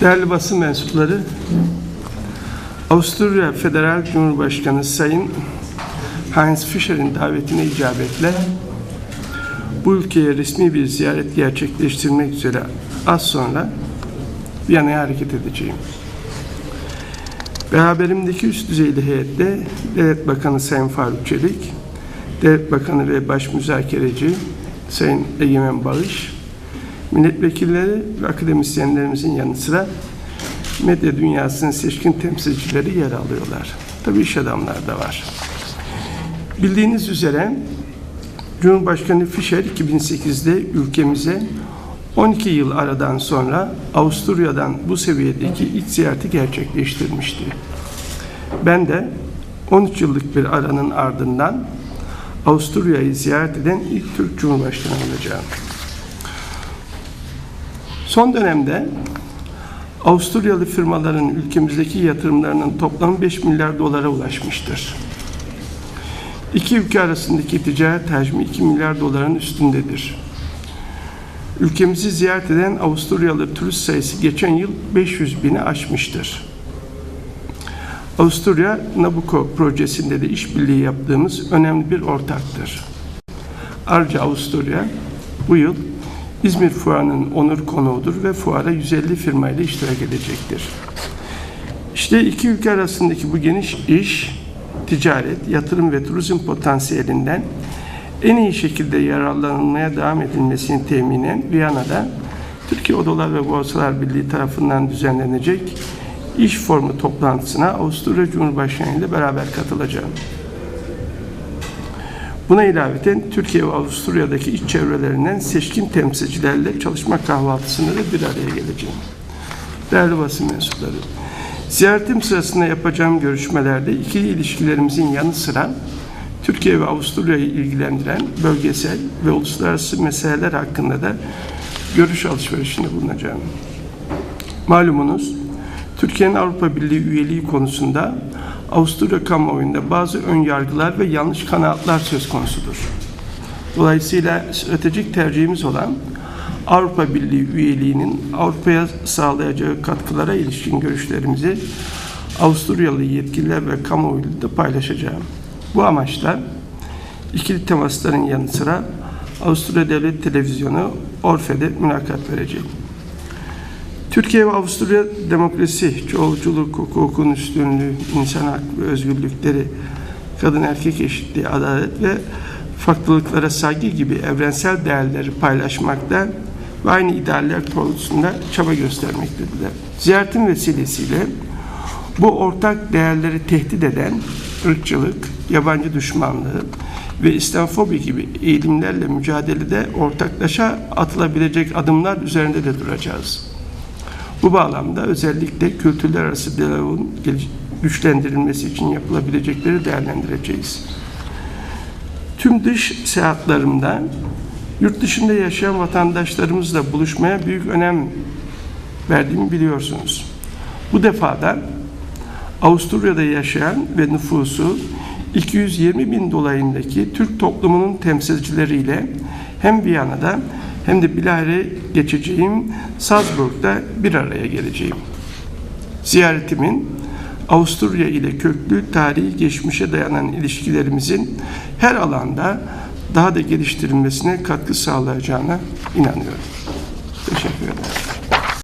Değerli basın mensupları, Avusturya Federal Cumhurbaşkanı Sayın Heinz Fischer'in davetine icabetle bu ülkeye resmi bir ziyaret gerçekleştirmek üzere az sonra Viyana'ya hareket edeceğim. Beraberimdeki üst düzeyli heyette Devlet Bakanı Sayın Faruk Çelik, Devlet Bakanı ve Baş Müzakereci Sayın Egemen Bağış, milletvekilleri ve akademisyenlerimizin yanı sıra medya dünyasının seçkin temsilcileri yer alıyorlar. Tabii iş adamları da var. Bildiğiniz üzere Cumhurbaşkanı Fischer 2008'de ülkemize 12 yıl aradan sonra Avusturya'dan bu seviyedeki ilk ziyareti gerçekleştirmişti. Ben de 13 yıllık bir aranın ardından Avusturya'yı ziyaret eden ilk Türk Cumhurbaşkanı olacağım. Son dönemde Avusturyalı firmaların ülkemizdeki yatırımlarının toplamı 5 milyar dolara ulaşmıştır. İki ülke arasındaki ticaret hacmi 2 milyar doların üstündedir. Ülkemizi ziyaret eden Avusturyalı turist sayısı geçen yıl 500 bini aşmıştır. Avusturya Nabucco projesinde de işbirliği yaptığımız önemli bir ortaktır. Ayrıca Avusturya bu yıl İzmir Fuarı'nın onur konuğudur ve fuara 150 firmayla iştirak edecektir. İşte iki ülke arasındaki bu geniş iş, ticaret, yatırım ve turizm potansiyelinden en iyi şekilde yararlanılmaya devam edilmesini teminen Viyana'da Türkiye Odalar ve Borsalar Birliği tarafından düzenlenecek iş formu toplantısına Avusturya Cumhurbaşkanı ile beraber katılacağım. Buna ilaveten Türkiye ve Avusturya'daki iç çevrelerinden seçkin temsilcilerle çalışma kahvaltısında da bir araya geleceğim. Değerli basın mensupları, ziyaretim sırasında yapacağım görüşmelerde ikili ilişkilerimizin yanı sıra Türkiye ve Avusturya'yı ilgilendiren bölgesel ve uluslararası meseleler hakkında da görüş alışverişinde bulunacağım. Malumunuz, Türkiye'nin Avrupa Birliği üyeliği konusunda Avusturya kamuoyunda bazı ön yargılar ve yanlış kanaatler söz konusudur. Dolayısıyla stratejik tercihimiz olan Avrupa Birliği üyeliğinin Avrupa'ya sağlayacağı katkılara ilişkin görüşlerimizi Avusturyalı yetkililer ve kamuoyuyla da paylaşacağım. Bu amaçla ikili temasların yanı sıra Avusturya Devlet Televizyonu Orfe'de mülakat vereceğim. Türkiye ve Avusturya demokrasi, çoğulculuk, hukukun üstünlüğü, insan hak ve özgürlükleri, kadın erkek eşitliği, adalet ve farklılıklara saygı gibi evrensel değerleri paylaşmakta ve aynı idealler doğrultusunda çaba göstermektedirler. Ziyaretin vesilesiyle bu ortak değerleri tehdit eden ırkçılık, yabancı düşmanlığı ve İslamofobi gibi eğilimlerle mücadelede ortaklaşa atılabilecek adımlar üzerinde de duracağız. Bu bağlamda özellikle kültürler arası diyaloğun güçlendirilmesi için yapılabilecekleri değerlendireceğiz. Tüm dış seyahatlerimde yurt dışında yaşayan vatandaşlarımızla buluşmaya büyük önem verdiğimi biliyorsunuz. Bu defada Avusturya'da yaşayan ve nüfusu 220 bin dolayındaki Türk toplumunun temsilcileriyle hem Viyana'da hem de bilahare geçeceğim Salzburg'da bir araya geleceğim. Ziyaretimin Avusturya ile köklü tarihi geçmişe dayanan ilişkilerimizin her alanda daha da geliştirilmesine katkı sağlayacağına inanıyorum. Teşekkür ederim.